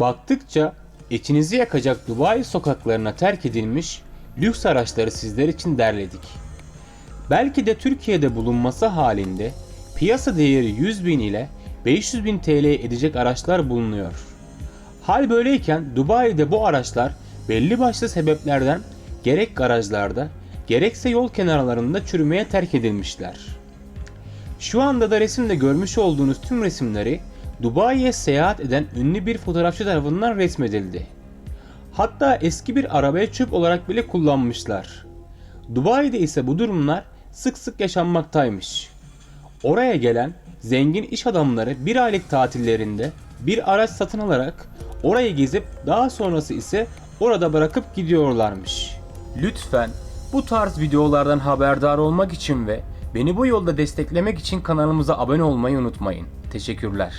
Baktıkça içinizi yakacak Dubai sokaklarına terk edilmiş lüks araçları sizler için derledik. Belki de Türkiye'de bulunması halinde piyasa değeri 100 bin ile 500 bin TL edecek araçlar bulunuyor. Hal böyleyken Dubai'de bu araçlar belli başlı sebeplerden gerek garajlarda gerekse yol kenarlarında çürümeye terk edilmişler. Şu anda da resimde görmüş olduğunuz tüm resimleri Dubai'ye seyahat eden ünlü bir fotoğrafçı tarafından resmedildi. Hatta eski bir arabaya çöp olarak bile kullanmışlar. Dubai'de ise bu durumlar sık sık yaşanmaktaymış. Oraya gelen zengin iş adamları bir aylık tatillerinde bir araç satın alarak orayı gezip daha sonrası ise orada bırakıp gidiyorlarmış. Lütfen bu tarz videolardan haberdar olmak için ve beni bu yolda desteklemek için kanalımıza abone olmayı unutmayın. Teşekkürler.